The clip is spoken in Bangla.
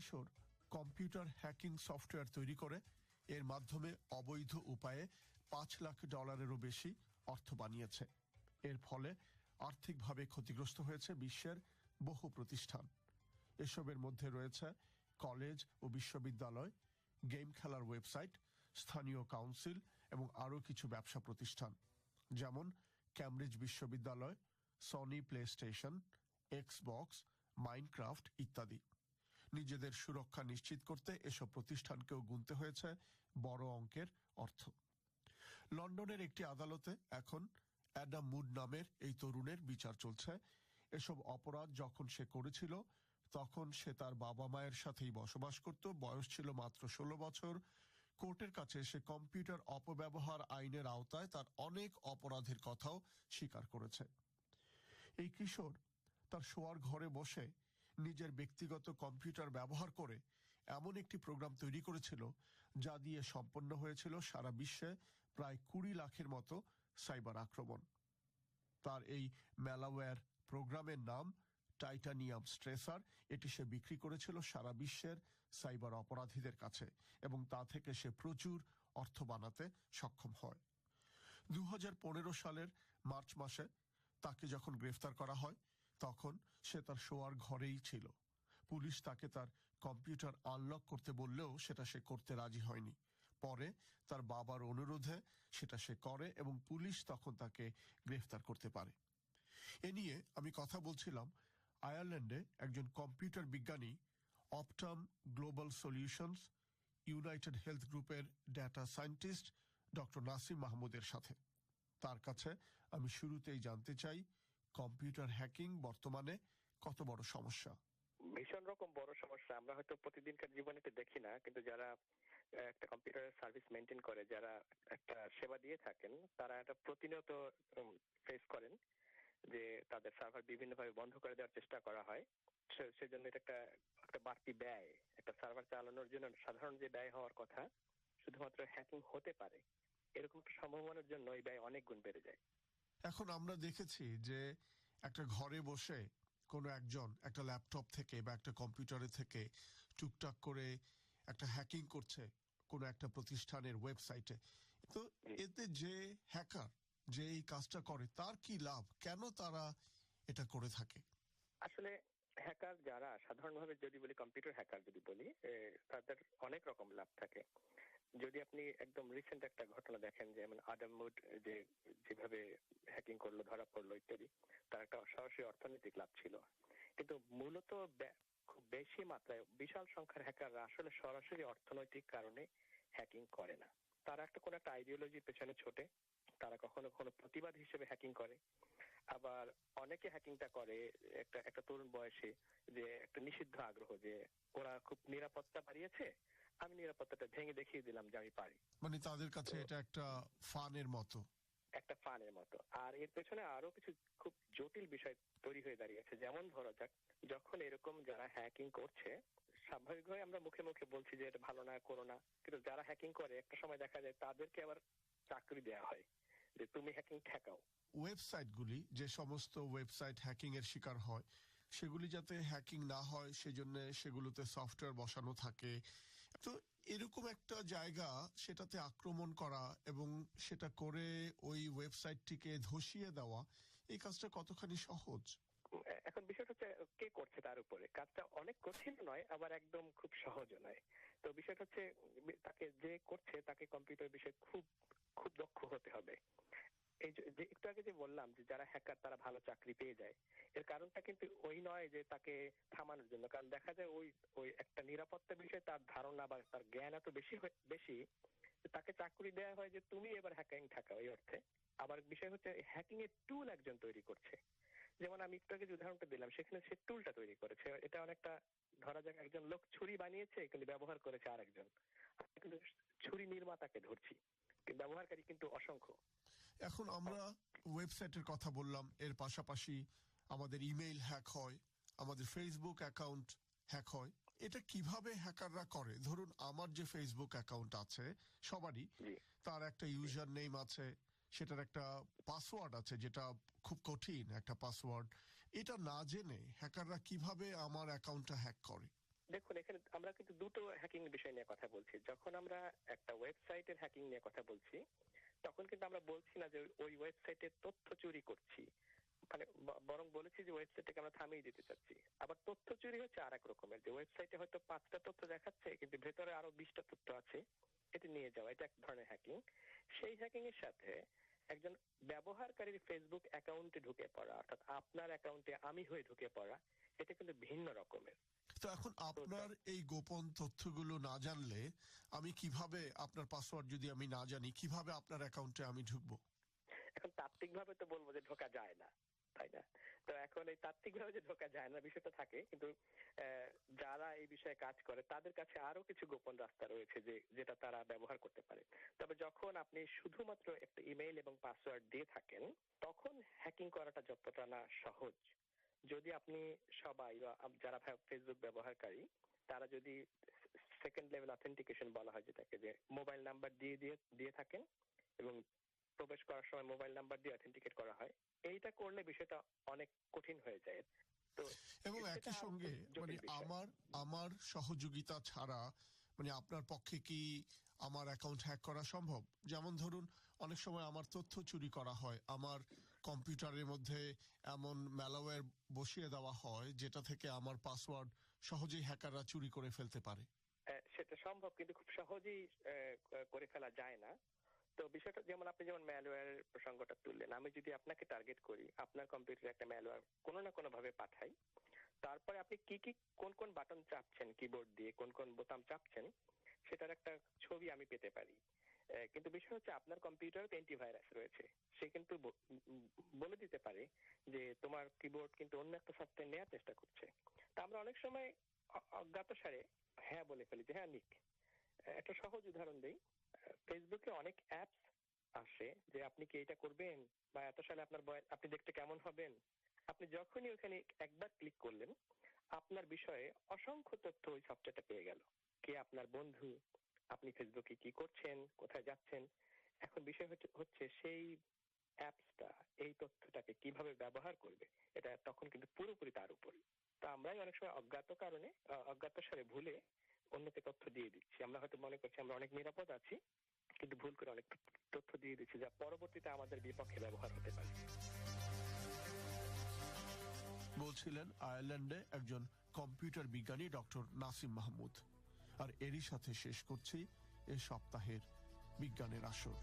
কিশোর কম্পিউটার হ্যাকিং সফটওয়্যার তৈরি করে। এর মাধ্যমে অবৈধ উপায়ে পাঁচ লাখ ডলারেরও বেশি অর্থ বানিয়েছে। এর ফলে আর্থিকভাবে ক্ষতিগ্রস্ত হয়েছে বিশ্বের বহু প্রতিষ্ঠান। এসবের মধ্যে রয়েছে কলেজ ও বিশ্ববিদ্যালয়, গেম খেলার ওয়েবসাইট, স্থানীয় কাউন্সিল এবং আরও কিছু ব্যবসা প্রতিষ্ঠান, যেমন ক্যামব্রিজ বিশ্ববিদ্যালয়, Sony PlayStation, Xbox, Minecraft ইত্যাদি। নিজেদের সুরক্ষা নিশ্চিত করতে এসব প্রতিষ্ঠানকেও গুনতে হয়েছে বড় অঙ্কের অর্থ। লন্ডনের একটি আদালতে এখন অ্যাডাম মুড নামের এই তরুণের বিচার চলছে। এসব অপরাধ যখন সে করেছিল, তখন সে তার বাবা মায়ের সাথেই বসবাস করত। বয়স ছিল মাত্র ষোলো বছর। কোর্টের কাছে সে কম্পিউটার অপব্যবহার আইনের আওতায় তার অনেক অপরাধের কথাও স্বীকার করেছে। এই কিশোর তার শোয়ার ঘরে বসে নিজের ব্যক্তিগত কম্পিউটার ব্যবহার করে এমন একটি প্রোগ্রাম তৈরি করেছিল যা দিয়ে সম্পন্ন হয়েছিল সারা বিশ্বে প্রায় কুড়ি লাখের মতো সাইবার আক্রমণ। তার এই ম্যালাওয়্যার প্রোগ্রামের নাম টাইটানিয়াম স্ট্রেসার। এটি সে বিক্রি করেছিল সারা বিশ্বের সাইবার অপরাধীদের কাছে এবং তা থেকে সে প্রচুর অর্থ বানাতে সক্ষম হয়। দু হাজার পনেরো সালের মার্চ মাসে তাকে যখন গ্রেফতার করা হয়, তখন সে তার শোয়ার ঘরেই ছিল। পুলিশ তাকে তার কম্পিউটার আনলক করতে বললেও সেটা সে করতে রাজি হয়নি। পরে তার বাবার অনুরোধে সেটা সে করে এবং পুলিশ তখন তাকে গ্রেফতার করতে পারে। এ নিয়ে আমি কথা বলছিলাম আয়ারল্যান্ডে একজন কম্পিউটার বিজ্ঞানী Optum global solutions United health গ্রুপের ডেটা সায়েন্টিস্ট ডক্টর নাসিম মাহমুদের সাথে। তার কাছে আমি শুরুতেই জানতে চাই কম্পিউটার হ্যাকিং বর্তমানে কত বড় সমস্যা? ভীষণ রকম বড় সমস্যা। আমরা হয়তো প্রতিদিনকার জীবনে দেখি না, কিন্তু যারা একটা কম্পিউটারের সার্ভিস মেনটেন করে, যারা একটা সেবা দিয়ে থাকেন, তারা এটা প্রতিনিয়ত ফেস করেন যে তাদের সার্ভার বিভিন্নভাবে বন্ধ করে দেওয়ার চেষ্টা করা হয়। সেজন্য এটা একটা একটা বাড়তি ব্যয়। একটা সার্ভার চালানোর জন্য সাধারণ যে ব্যয় হওয়ার কথা, শুধুমাত্র হ্যাকিং হতে পারে, এরকম সম্ভাবনার জন্য এই ব্যয় অনেক গুণ বেড়ে যায়। এখন আমরা দেখেছি যে একটা ঘরে বসে কোনো একজন একটা ল্যাপটপ থেকে বা একটা কম্পিউটারে থেকে টুকটাক করে একটা হ্যাকিং করছে কোনো একটা প্রতিষ্ঠানের ওয়েবসাইটে। তো এতে যে হ্যাকার যে এই কাজটা করে তার কি লাভ? কেন তারা এটা করে থাকে? আসলে হ্যাকার যারা সাধারণভাবে যদি বলি কম্পিউটার হ্যাকার যদি বলি তাদের অনেক রকম লাভ থাকে। যদি আপনি একদম রিসেন্ট একটা ঘটনা দেখেন, যেমন আডাম মুড যে যেভাবে হ্যাকিং করল, ধরা পড়ল ইত্যাদি, তার একটা সরাসরি অর্থনৈতিক লাভ ছিল। কিন্তু মূলত খুব বেশি মাত্রায় বিশাল সংখ্যার হ্যাকাররা আসলে সরাসরি অর্থনৈতিক কারণে হ্যাকিং করে না। তারা একটা কোনো একটা আইডিওলজির পেছনে ছোটে। তারা কখনো কখনো প্রতিবাদ হিসেবে হ্যাকিং করে। আবার অনেকে হ্যাকিংটা করে একটা একটা তরুণ বয়সে যে একটা নিষিদ্ধ আগ্রহ যে ওরা খুব নিরাপত্তা বাড়িয়েছে আমি নিরাপত্তাটা ভেঙে দেখিয়ে দিলাম যে আমি পারি। মানে তাদের কাছে এটা একটা ফানের মতো। একটা ফানের মতো। আর এর পেছনে আরও কিছু খুব জটিল বিষয় তৈরি হয়ে দাঁড়িয়েছে যেমন ধরা যাক যখন এরকম যারা হ্যাকিং করছে স্বাভাবিকভাবে আমরা মুখে মুখে বলছি যে এটা ভালো না করো না। কিন্তু যারা হ্যাকিং করে একটা সময় দেখা যায় তাদেরকে আবার চাকরি দেওয়া হয় যে তুমি হ্যাকিং ঠেকাও। ওয়েবসাইটগুলি যে সমস্ত ওয়েবসাইট হ্যাকিং এর শিকার হয় সেগুলি যাতে হ্যাকিং না হয় সেজন্য সেগুলোতে সফটওয়্যার বসানো থাকে। তো এরকম একটা জায়গা সেটাতে আক্রমণ করা এবং সেটা করে ওই ওয়েবসাইটটিকে ধসিয়ে দেওয়া, এই কাজটা কতখানি সহজ? এখন বিষয়টা হচ্ছে কে করছে তার উপরে। কাজটা অনেক কঠিন নয়, আবার একদম খুব সহজও নয়। তো বিষয়টা হচ্ছে তাকে যে করছে তাকে কম্পিউটার বিষয়ে খুব খুব দক্ষ হতে হবে। এই যে একটু আগে যে বললাম যে যারা হ্যাকার তারা ভালো চাকরি পেয়ে যায়, এর কারণটা কিন্তু ওই নয় যে তাকে থামানোর জন্য। কারণ দেখা যায় ওই ওই একটা নিরাপত্তা বিষয়ে তার ধারণা বা তার জ্ঞান এত বেশি বেশি তাকে চাকরি দেওয়া হয় যে তুমি এবার হ্যাকিং ঠাকাও এই অর্থে। আবার বিষয় হচ্ছে হ্যাকিং এর টুল একজন তৈরি করছে। যেমন আমি একটু আগে যে উদাহরণটা দিলাম, সেখানে সে টুলটা তৈরি করেছে। এটা অনেকটা ধরা যাক একজন লোক ছুরি বানিয়েছে, কিন্তু ব্যবহার করেছে আরেকজন। আমরা কিন্তু ছুরি নির্মাতাকে ধরছি। ব্যবহারকারী কিন্তু অসংখ্য। এখন আমরা ওয়েবসাইটের কথা বললাম এর পাশাপাশি আমাদের ইমেইল হ্যাক হয় আমাদের ফেসবুক অ্যাকাউন্ট হ্যাক হয়। এটা কীভাবে হ্যাকাররা করে? ধরুন আমার যে ফেসবুক অ্যাকাউন্ট আছে সবারই তার একটা ইউজার নেম আছে সেটার একটা পাসওয়ার্ড আছে যেটা খুব কঠিন একটা পাসওয়ার্ড এটা না জেনে হ্যাকাররা কীভাবে আমার অ্যাকাউন্টটা হ্যাক করে? দেখুন এখানে আমরা কিন্তু দুটো হ্যাকিং বিষয় নিয়ে কথা বলছি। যখন আমরা একটা ওয়েবসাইটের হ্যাকিং নিয়ে কথা বলছি তখন কিন্তু আমরা বলছি না যে ওই ওয়েবসাইটের তথ্য চুরি করছি। মানে বরং বলেছি যে ওয়েবসাইটটাকে আমরা থামিয়ে দিতে চাচ্ছি। আবার তথ্য চুরি হচ্ছে আর এক রকমের। যে ওয়েবসাইটে হয়তো পাঁচটা তথ্য দেখাচ্ছে, কিন্তু ভেতরে আরও বিশটা তথ্য আছে, এটা নিয়ে যাওয়া। এটা এক ধরনের হ্যাকিং সেই হ্যাকিং এর সাথে একজন ব্যবহারকারীর ফেসবুক অ্যাকাউন্টে ঢুকে পড়া, অর্থাৎ আপনার অ্যাকাউন্টে আমি হয়ে ঢুকে পড়া, এটা কিন্তু ভিন্ন রকমের। তো এখন আপনার এই গোপন তথ্যগুলো না জানলে আমি কীভাবে আপনার পাসওয়ার্ড যদি আমি না জানি কীভাবে আপনার অ্যাকাউন্টে আমি ঢুকবো? এখন তাত্ত্বিক ভাবে তো বলব যে ঢোকা যায় না তাই না? তো এখন এই তাত্ত্বিক ভাবে যে ঢোকা যায় না বিষয়টা থাকে কিন্তু যারা এই বিষয়ে কাজ করে তাদের কাছে আরও কিছু গোপন রাস্তা রয়েছে যে যেটা তারা ব্যবহার করতে পারে। তবে যখন আপনি শুধুমাত্র একটা ইমেইল এবং পাসওয়ার্ড দিয়ে থাকেন তখন হ্যাকিং করাটা যতটা না সহজ। যদি আপনি সবাই বা যারা ফেসবুক ব্যবহারকারী তারা যদি সেকেন্ড লেভেল অথেন্টিকেশন বলা হয় যেটাকে যে মোবাইল নাম্বার দিয়ে দিয়ে দিয়ে থাকেন এবং প্রবেশ করার সময় মোবাইল নাম্বার দিয়ে অথেন্টিকেট করা হয় এইটা করলে বিষয়টা অনেক কঠিন হয়ে যায়। তো এবং একই সঙ্গে মানে আমার আমার সহযোগিতা ছাড়া মানে আপনার পক্ষে কি আমার অ্যাকাউন্ট হ্যাক করা সম্ভব? যেমন ধরুন অনেক সময় আমার তথ্য চুরি করা হয় আমার কম্পিউটারের মধ্যে এমন ম্যালওয়্যার বসিয়ে দেওয়া হয়, যেটা থেকে আমার পাসওয়ার্ড সহজেই হ্যাকাররা চুরি করে ফেলতে পারে। সেটা সম্ভব, কিন্তু খুব সহজেই করে ফেলা যায় না। তো বিষয়টা যেমন আপনি যেমন ম্যালওয়্যারের প্রসঙ্গটা তুললেন, আমি যদি আপনাকে টার্গেট করি, আপনার কম্পিউটারে একটা ম্যালওয়্যার কোনো না কোনো ভাবে পাঠাই, তারপরে আপনি কি কি, কোন কোন বাটন চাপছেন কিবোর্ড দিয়ে, কোন কোন বোতাম চাপছেন, সেটার একটা ছবি আমি পেতে পারি। কিন্তু বিষয় হচ্ছে আপনার কম্পিউটারে অ্যান্টিভাইরাস রয়েছে। সে কিন্তু বলে দিতে পারে যে তোমার কিবোর্ড কিন্তু অন্য একটা সফটওয়্যার নেওয়ার চেষ্টা করছে। তা আমরা অনেক সময় অ- অজ্ঞাত সারে হ্যাঁ বলে ফেলি যে হ্যাঁ নিক। একটা সহজ উদাহরণ দেই। ফেসবুকে অনেক অ্যাপস আসে যে, আপনি কি এটা করবেন? বা এত সালে আপনার বয়স আপনি দেখতে কেমন হবেন? আপনি যখনই ওখানে একবার ক্লিক করলেন, আপনার বিষয়ে অসংখ্য তথ্য ওই সফটওয়্যারটা পেয়ে গেল। কে আপনার বন্ধু? আপনি ফেসবুকে কি করছেন? কোথায় যাচ্ছেন? এখন বিষয় হচ্ছে- সেই কীভাবে ব্যবহার করবে, এটা তখন কিন্তু পুরোপুরি তার উপর। তো আমরাই অনেক সময় অজ্ঞাত কারণে অজ্ঞাত সারে ভুলে অন্যকে তথ্য দিয়ে দিচ্ছি। আমরা হয়তো মনে করছি আমরা অনেক নিরাপদ আছি, কিন্তু ভুল করে অনেক তথ্য দিয়ে দিচ্ছি যা পরবর্তীতে আমাদের বিপক্ষে ব্যবহার হতে পারে। বলছিলেন আয়ারল্যান্ডে একজন কম্পিউটার বিজ্ঞানী ডক্টর নাসিম মাহমুদ। আর এরই সাথে শেষ করছি এ সপ্তাহের বিজ্ঞানের আসর।